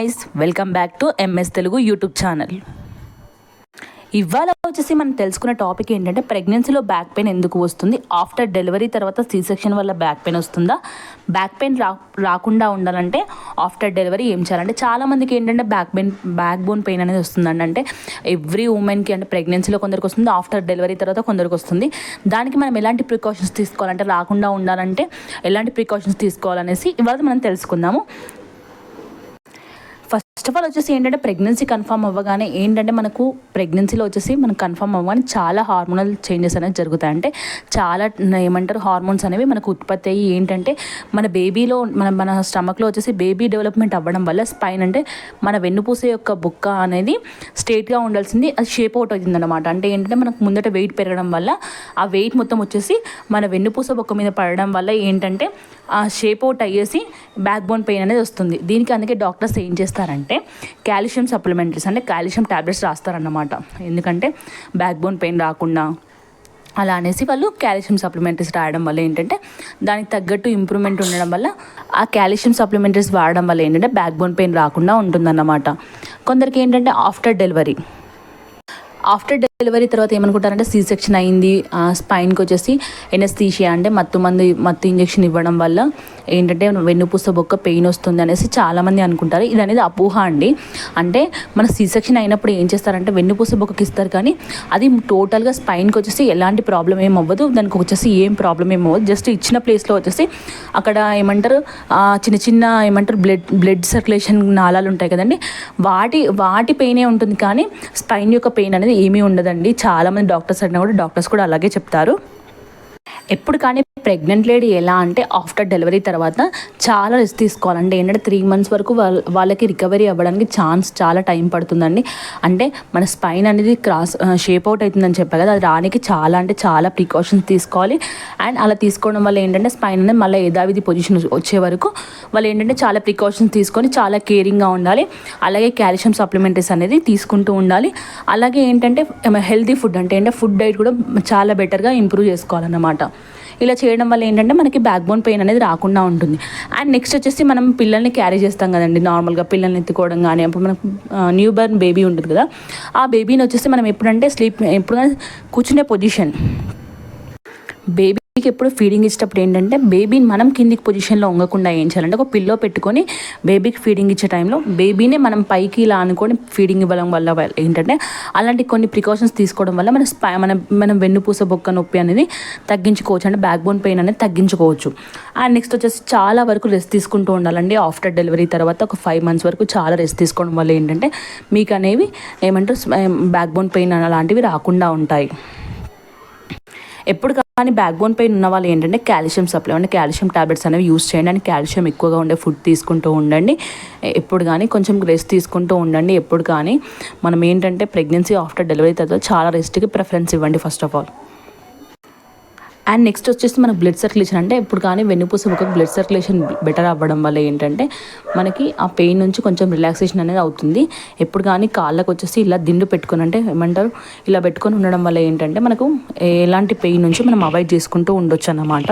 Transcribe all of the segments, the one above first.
Guys welcome back to MS Telugu YouTube channel ఇవాళ వచ్చేసి మనం తెలుసుకున్న టాపిక్ ఏంటంటే ప్రెగ్నెన్సీలో బ్యాక్ పెయిన్ ఎందుకు వస్తుంది? ఆఫ్టర్ డెలివరీ తర్వాత సీ సెక్షన్ వల్ల బ్యాక్ పెయిన్ వస్తుందా? బ్యాక్ పెయిన్ రా రాకుండా ఉండాలంటే ఆఫ్టర్ డెలివరీ ఏం చేయాలంటే చాలామందికి ఏంటంటే back pain back bone pain అనేది వస్తుందండి. అంటే ఎవ్రీ ఉమెన్కి అంటే ప్రెగ్నెన్సీలో కొందరికి వస్తుంది ఆఫ్టర్ డెలివరీ తర్వాత కొందరికి వస్తుంది. దానికి మనం ఎలాంటి ప్రికాషన్స్ తీసుకోవాలంటే రాకుండా ఉండాలంటే ఎలాంటి ప్రికాషన్స్ తీసుకోవాలనేసి ఇవాళ మనం తెలుసుకుందాము. ఫస్ట్ ఆఫ్ ఆల్ వచ్చేసి ఏంటంటే ప్రెగ్నెన్సీ కన్ఫర్మ్ అవ్వగానే ఏంటంటే మనకు ప్రెగ్నెన్సీలో వచ్చేసి మనకు కన్ఫర్మ్ అవ్వగానే చాలా హార్మోనల్ చేంజెస్ అనేవి జరుగుతాయి. అంటే చాలా ఏమంటారు హార్మోన్స్ అనేవి మనకు ఉత్పత్తి అయ్యి ఏంటంటే మన బేబీలో మన మన స్టమక్లో వచ్చేసి బేబీ డెవలప్మెంట్ అవ్వడం వల్ల స్పైన్ అంటే మన వెన్నుపూస యొక్క బుక్క అనేది స్ట్రేట్గా ఉండాల్సింది అది షేప్ అవుట్ అవుతుందన్నమాట. అంటే ఏంటంటే మనకు ముందట వెయిట్ పెరగడం వల్ల ఆ వెయిట్ మొత్తం వచ్చేసి మన వెన్నుపూస బొక్క మీద పడడం వల్ల ఏంటంటే ఆ షేప్ అవుట్ అయ్యేసి బ్యాక్ బోన్ పెయిన్ అనేది వస్తుంది. దీనికి అందుకే డాక్టర్స్ ఏం చేస్తారంటే కాల్షియం సప్లిమెంటరీస్ అంటే కాల్షియం ట్యాబ్లెట్స్ రాస్తారన్నమాట. ఎందుకంటే బ్యాక్ బోన్ పెయిన్ రాకుండా అలా అనేసి వాళ్ళు కాల్షియం సప్లిమెంటరీస్ రాయడం వల్ల ఏంటంటే దానికి తగ్గట్టు ఇంప్రూవ్మెంట్ ఉండడం వల్ల ఆ కాల్షియం సప్లిమెంటరీస్ వాడడం వల్ల ఏంటంటే బ్యాక్ బోన్ పెయిన్ రాకుండా ఉంటుందన్నమాట. కొందరికి ఏంటంటే ఆఫ్టర్ డెలివరీ. ఆఫ్టర్ డెలివరీ తర్వాత ఏమనుకుంటారంటే సీ సెక్షన్ అయింది స్పైన్కి వచ్చేసి ఎనస్థీషియా అంటే మత్తు మంది మత్తు ఇంజెక్షన్ ఇవ్వడం వల్ల ఏంటంటే వెన్నుపూస బొక్క పెయిన్ వస్తుంది అనేసి చాలామంది అనుకుంటారు. ఇది అనేది అపోహ అండి. అంటే మన సీ సెక్షన్ అయినప్పుడు ఏం చేస్తారంటే వెన్నుపూస బొక్కకి ఇస్తారు కానీ అది టోటల్గా స్పైన్కి వచ్చేసి ఎలాంటి ప్రాబ్లం ఏం అవ్వదు. దానికి వచ్చేసి ఏం ప్రాబ్లం ఏం అవ్వదు. జస్ట్ ఇచ్చిన ప్లేస్లో వచ్చేసి అక్కడ ఏమంటారు చిన్న చిన్న ఏమంటారు బ్లడ్ బ్లడ్ సర్క్యులేషన్ నాళాలు ఉంటాయి కదండి. వాటి వాటి పెయినే ఉంటుంది కానీ స్పైన్ యొక్క పెయిన్ అనేది ఏమీ ఉండదు ఉండదండి చాలామంది డాక్టర్స్ అయినా కూడా డాక్టర్స్ కూడా అలాగే చెప్తారు. ఎప్పుడు కానీ ప్రెగ్నెంట్ లేడీ ఎలా అంటే ఆఫ్టర్ డెలివరీ తర్వాత చాలా రెస్ట్ తీసుకోవాలంటే ఏంటంటే త్రీ మంత్స్ వరకు వాళ్ళకి రికవరీ అవ్వడానికి ఛాన్స్ చాలా టైం పడుతుందండి. అంటే మన స్పైన్ అనేది క్రాస్ షేప్ అవుట్ అవుతుందని చెప్పారు కదా అది రానికి చాలా అంటే చాలా ప్రికాషన్స్ తీసుకోవాలి. అండ్ అలా తీసుకోవడం వల్ల ఏంటంటే స్పైన్ అనేది మళ్ళీ యథావిధి పొజిషన్ వచ్చే వరకు వాళ్ళు ఏంటంటే చాలా ప్రికాషన్స్ తీసుకొని చాలా కేరింగ్గా ఉండాలి. అలాగే కాల్షియం సప్లిమెంటరీస్ అనేది తీసుకుంటూ ఉండాలి. అలాగే ఏంటంటే హెల్తీ ఫుడ్ అంటే ఏంటంటే ఫుడ్ డైట్ కూడా చాలా బెటర్గా ఇంప్రూవ్ చేసుకోవాలన్నమాట. ఇలా చేయడం వల్ల ఏంటంటే మనకి బ్యాక్ బోన్ పెయిన్ అనేది రాకుండా ఉంటుంది. అండ్ నెక్స్ట్ వచ్చేసి మనం పిల్లల్ని క్యారీ చేస్తాం కదండి. నార్మల్గా పిల్లల్ని ఎత్తుకోవడం కానీ అప్పుడు మనకు న్యూ బర్న్ బేబీ ఉంటుంది కదా. ఆ బేబీని వచ్చేసి మనం ఎప్పుడంటే స్లీప్ ఎప్పుడు కూర్చునే పొజిషన్ బేబీ బేబీకి ఎప్పుడు ఫీడింగ్ ఇచ్చేటప్పుడు ఏంటంటే బేబీని మనం కిందికి పొజిషన్లో వంగకుండా ఏం చేయాలంటే ఒక పిల్లో పెట్టుకొని బేబీకి ఫీడింగ్ ఇచ్చే టైంలో బేబీనే మనం పైకి ఇలా అనుకొని ఫీడింగ్ ఇవ్వడం వల్ల ఏంటంటే అలాంటి కొన్ని ప్రికాషన్స్ తీసుకోవడం వల్ల మన స్పై మన మనం వెన్నుపూస బొక్క నొప్పి అనేది తగ్గించుకోవచ్చు. అంటే బ్యాక్ బోన్ పెయిన్ అనేది తగ్గించుకోవచ్చు. అండ్ నెక్స్ట్ వచ్చేసి చాలా వరకు రెస్ట్ తీసుకుంటూ ఉండాలండి. ఆఫ్టర్ డెలివరీ తర్వాత ఒక ఫైవ్ మంత్స్ వరకు చాలా రెస్ట్ తీసుకోవడం వల్ల ఏంటంటే మీకు అనేవి ఏమంటారు బ్యాక్ బోన్ పెయిన్ అలాంటివి రాకుండా ఉంటాయి. ఎప్పుడు కానీ బ్యాక్ బోన్ పెయిన్ ఉన్న వాళ్ళు ఏంటంటే కాల్షియం సప్లై అంటే కాల్షియం టాబ్లెట్స్ అనేవి యూస్ చేయండి. అండ్ కాల్షియం ఎక్కువగా ఉండే ఫుడ్ తీసుకుంటూ ఉండండి. ఎప్పుడు కానీ కొంచెం రెస్ట్ తీసుకుంటూ ఉండండి. ఎప్పుడు కానీ. మనం ఏంటంటే ప్రెగ్నెన్సీ ఆఫ్టర్ డెలివరీ తర్వాత చాలా రెస్ట్కి ప్రిఫరెన్స్ ఇవ్వండి first of all and next వచ్చేసి మనకు బ్లడ్ సర్క్యులేషన్ అంటే ఇప్పుడు కానీ వెన్నుపూస ఒక బ్లడ్ సర్క్యులేషన్ బెటర్ అవ్వడం వల్ల ఏంటంటే మనకి ఆ పెయిన్ నుంచి కొంచెం రిలాక్సేషన్ అనేది అవుతుంది. ఎప్పుడు కానీ కాళ్ళకు వచ్చేసి ఇలా దిండు పెట్టుకుని అంటే ఏమంటారు? ఇలా పెట్టుకొని ఉండడం వల్ల ఏంటంటే మనకు ఎలాంటి పెయిన్ నుంచి మనం అవాయిడ్ చేసుకుంటూ ఉండొచ్చు అన్నమాట.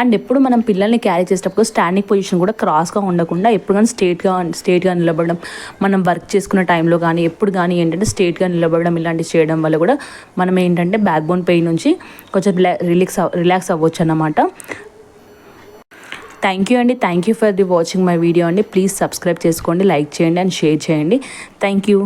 అండ్ ఎప్పుడు మనం పిల్లల్ని క్యారీ చేసేటప్పుడు స్టాండింగ్ పొజిషన్ కూడా క్రాస్గా ఉండకుండా ఎప్పుడు కానీ స్ట్రేట్గా స్ట్రేట్గా నిలబడడం. మనం వర్క్ చేసుకున్న టైంలో కానీ ఎప్పుడు కానీ ఏంటంటే స్ట్రేట్గా నిలబడడం ఇలాంటివి చేయడం వల్ల కూడా మనం ఏంటంటే బ్యాక్ బోన్ పెయిన్ నుంచి కొంచెం రిలాక్స్ రిలాక్స్ అవ్వచ్చు అన్నమాట థ్యాంక్ యూ అండి. Thank you for the watching my video అండి. ప్లీజ్ సబ్స్క్రైబ్ చేసుకోండి లైక్ చేయండి అండ్ షేర్ చేయండి. Thank you